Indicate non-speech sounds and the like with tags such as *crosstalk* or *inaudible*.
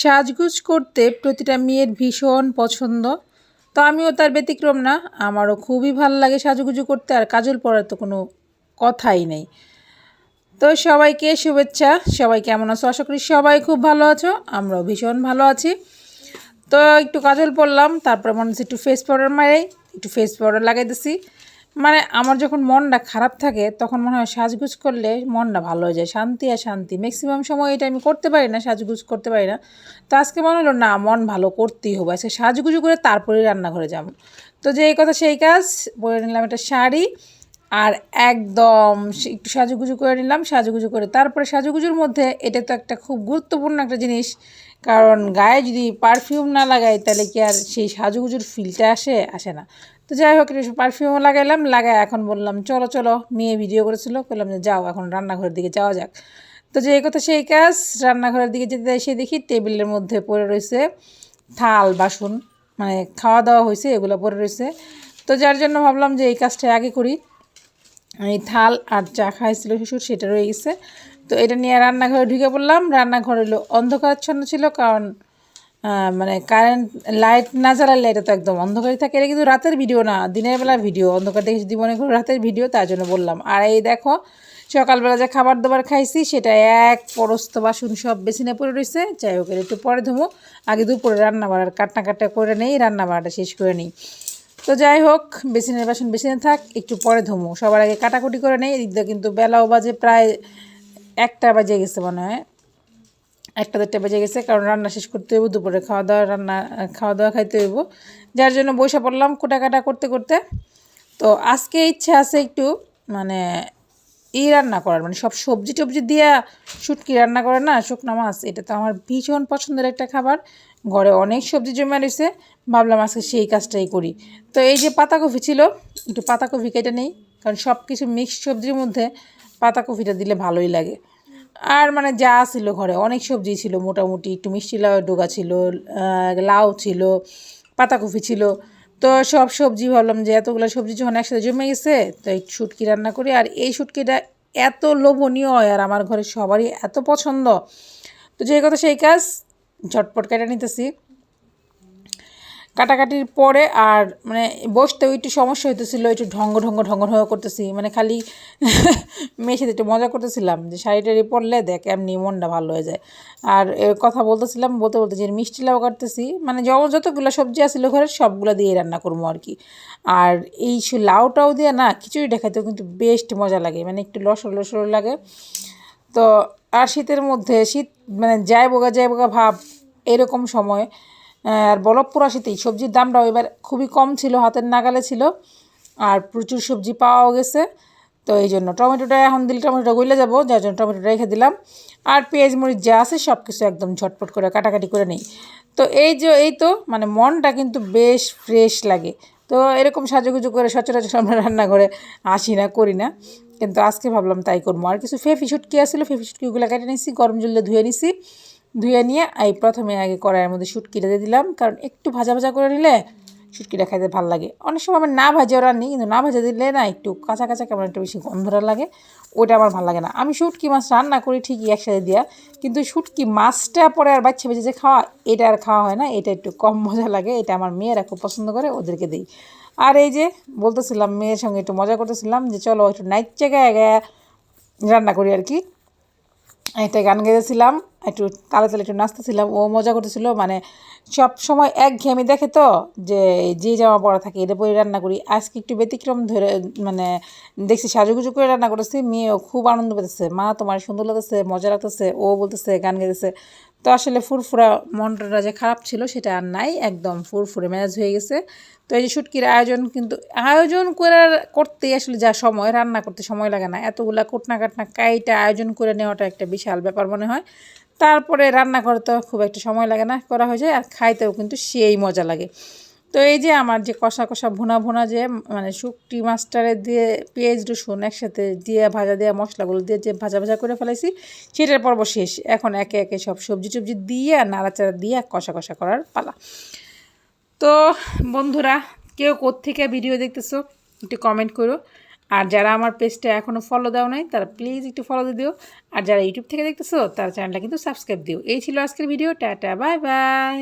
সাজগুজ করতে প্রতিটা মেয়ের ভীষণ পছন্দ। তো আমিও তার ব্যতিক্রম না, আমারও খুবই ভালো লাগে সাজুগুজু করতে, আর কাজল পরার তো কোনো কথাই নেই। তো সবাইকে শুভেচ্ছা, সবাই কেমন আছো? আশা করি সবাই খুব ভালো আছো, আমরাও ভীষণ ভালো আছি। তো একটু কাজল পরলাম তারপরে মনে হচ্ছে একটু ফেস পাউডার মারে, একটু ফেস পাউডার লাগাইতেছি। মানে আমার যখন মনটা খারাপ থাকে, তখন মনে হয় সাজগুজ করলে মনটা ভালো হয়ে যায়, শান্তি আর শান্তি। ম্যাক্সিমাম সময় এটা আমি করতে পারি না, সাজগুজ করতে পারি না। তো আজকে মনে হলো, না, মন ভালো করতেই হবে। আজকে সাজগুজু করে তারপরে রান্নাঘরে যাব। তো যে এই কথা সেই কাজ পরে নিলাম একটা শাড়ি, আর একদম একটু সাজুগুজু করে নিলাম, সাজুগুজু করে তারপরে সাজুগুজুর মধ্যে এটা তো একটা খুব গুরুত্বপূর্ণ একটা জিনিস কারণ গায়ে যদি পারফিউম না লাগাই, তাহলে কি আর সেই সাজুগুজুর ফিলটা আসে? আসে না। তো যাই হোক পারফিউমও লাগাইলাম লাগাই এখন বললাম, চলো চলো। মেয়ে ভিডিও করেছিল, বললাম যে, যাও, এখন রান্নাঘরের দিকে যাওয়া যাক। তো যে কথা সেই কাজ, রান্নাঘরের দিকে যেতে এসে দেখি টেবিলের মধ্যে পড়ে রয়েছে থাল, বাসন মানে খাওয়া দাওয়া হয়েছে, এগুলো পড়ে রয়েছে। তো যার জন্য ভাবলাম যে, এই কাজটা আগে করি। এই থাল আর চা খাইছিল শ্বশুর, সেটা রয়ে গেছে। তো এটা নিয়ে রান্নাঘরে ঢুকে পড়লাম। রান্নাঘর হলো অন্ধকারাচ্ছন্ন ছিল কারণ মানে কারেন্ট লাইট না জ্বালালে এটা তো একদম অন্ধকারই থাকে। এটা কিন্তু রাতের ভিডিও না, দিনের বেলা ভিডিও অন্ধকার দেখে যদি মনে করো রাতের ভিডিও তার জন্য বললাম। আর এই দেখো, সকালবেলা যে খাবার দাবার খাইছি, সেটা এক পরস্ত বাসন সব বেসিনে পড়ে রয়েছে যাই হোক একটু পরে ধুমো। আগে দুপুরে রান্না বাড়ার কাটনা কাটা করে নেই, রান্না বাড়াটা শেষ করে নিই। তো যাই হোক, বেসিনের বাসন বেসিনে থাক, একটু পরে ধুমো। সবার আগে কাটাকুটি করে নেই, এদিক দিয়ে কিন্তু বেলাও বাজে প্রায় একটা বাজে গেছে মনে হয়। একটা দেড়টা বেজে গেছে, কারণ রান্না শেষ করতে হইব, দুপুরে খাওয়া দাওয়া রান্না খাওয়া দাওয়া খাইতে হইব। যার জন্য বসে পড়লাম কাটা করতে করতে। তো আজকে ইচ্ছে আছে একটু মানে ই রান্না করার মানে সব সবজি টবজি দিয়া শুটকি রান্না করে না, শুকনো মাছ, এটা তো আমার ভীষণ পছন্দের একটা খাবার। ঘরে অনেক সবজি জমা রয়েছে, ভাবলাম আজকে সেই কাজটাই করি। তো এই যে পাতাকপি ছিল, একটু পাতাকপি কেটে নেই, কারণ সব কিছু মিক্সড সবজির মধ্যে পাতাকপিটা দিলে ভালোই লাগে। আর মানে যা ছিল ঘরে, অনেক সবজি ছিল মোটামুটি, একটু মিষ্টি লাউ ডোগা ছিল লাউ ছিল, পাতাকপি ছিল। তো সব সবজি ভাবলাম যে এতগুলো সবজি যখন একসাথে জমে গেছে, তো এই শুটকি রান্না করি। আর এই শুটকিটা এত লোভনীয় হয় আর আমার ঘরে সবারই এত পছন্দ। তো যে কথা সেই কাজ, ঝটপট কেটে নিতেছি। কাটাকাটির পরে আর মানে বসতেও একটু সমস্যা হইতেছিলো, একটু ঢঙ্গ ঢঙ্গ ঢঙ্গ ঢঙ্গ করতেছি। মানে খালি *laughs* মেয়ের একটু মজা করতেছিলাম যে শাড়িটারি পরলে দেখ এমনি মনটা ভালো হয়ে যায়। আর কথা বলতেছিলাম, বলতে বলতে যে মিষ্টি লাউ কাটতেছি মানে যখন যতগুলো সবজি আসছিল ঘরে সবগুলো দিয়ে রান্না করব আর কি। আর এই লাউটাও দিয়ে না খিচুড়ি দেখাতেও কিন্তু বেস্ট মজা লাগে মানে একটু লসর লসর লাগে। তো আর শীতের মধ্যে শীত মানে যায় বোগা যায় বোগা ভাব এরকম সময় আর বলব শীতেই সবজির দামটাও এবার খুবই কম ছিল, হাতের নাগালে ছিল, আর প্রচুর সবজি পাওয়াও গেছে। তো এই জন্য টমেটোটা এখন দিলে টমেটোটা গইলে যাব, যার জন্য টমেটোটা রেখে দিলাম। আর পেঁয়াজ মরিচ যা আছে সব কিছু একদম ঝটপট করে কাটাকাটি করে নেই। তো এই যে, এই তো মানে মনটা কিন্তু বেশ ফ্রেশ লাগে। তো এরকম সাজুগুজু করে সচরাচর আমরা রান্না করে আসি না, করি না। কিন্তু আজকে ভাবলাম তাই করব। আর কিছু ফেফি শুটকি আসছিল ফেফি শুটকিগুলো কেটে নিছি, গরম জলে ধুয়ে নিছি। ধুয়ে নিয়ে, এই প্রথমে আগে কড়াইয়ের মধ্যে শুটকিটা দিয়ে দিলাম, কারণ একটু ভাজা ভাজা করে নিলে শুটকিটা খাইতে ভালো লাগে। অনেক সময় আমার না ভাজা রান্নি, কিন্তু না ভাজা দিলে না একটু কাঁচা কাঁচা কেমন একটু বেশি গন্ধরা লাগে, ওইটা আমার ভালো লাগে না। আমি শুটকি মাছ রান্না করি ঠিকই একসাথে দিয়া, কিন্তু শুটকি মাছটা পরে আর বাচ্চা বেঁচে যে খাওয়া, এটা আর খাওয়া হয় না, এটা একটু কম মজা লাগে, এটা আমার মেয়েরা খুব পছন্দ করে, ওদেরকে দিই। আর এই যে বলতেছিলাম, মেয়ের সঙ্গে একটু মজা করতেছিলাম, যে চলো একটু নাইট জায়গায় রান্না করি আর কি। একটা গান গেয়েছিলাম, একটু তালে তালে একটু নাচতেছিলাম, ও মজা করতেছিল মানে সব সময় এক ঘেমি দেখে তো যে যে জামা পড়া থাকে এটা পরে রান্না করি, আজকে একটু ব্যতিক্রম ধরে মানে দেখছি সাজুগুজু করে রান্না করেছি মেয়েও খুব আনন্দ পেতেছে, মা তোমার সুন্দর লাগতেছে, মজা লাগতেছে, ও বলতেছে, গান গেতেছে তো আসলে ফুরফুরা মনটা যে খারাপ ছিল, সেটা আর নাই। একদম ফুরফুরে ম্যানেজ হয়ে গেছে। তো এই যে শুটকির আয়োজন কিন্তু, আয়োজন করার করতে আসলে যা সময়, রান্না করতে সময় লাগে না। এতগুলা কুটনা কাটনা কাইটা আয়োজন করে নেওয়াটা একটা বিশাল ব্যাপার মনে হয়। তারপরে রান্না করতে খুব একটা সময় লাগে না করা হয়ে যায়, আর খাইতেও কিন্তু সেই মজা লাগে। তো এই যে আমার যে কষা কষা ভুনা ভুনা যে মানে শুকটি মাছটারে দিয়ে পেঁয়াজ, রসুন একসাথে দিয়ে ভাজা দেওয়া মশলাগুলো দিয়ে যে ভাজা ভাজা করে ফেলাইছি, সেটার পর্ব শেষ। এখন একে একে সব সবজি টবজি দিয়ে আর নাড়াচাড়া দিয়ে কষা কষা করার পালা। তো বন্ধুরা, কেউ থেকে ভিডিও দেখতেছো, একটু কমেন্ট করো। আর যারা আমার পেজটা এখনও ফলো দাও নাই, তারা প্লিজ একটু ফলো দিয়ে দিও। আর যারা ইউটিউব থেকে দেখতেছো, তারা চ্যানেলটা কিন্তু সাবস্ক্রাইব দিও। এই ছিল আজকের ভিডিও টাটা বাই বাই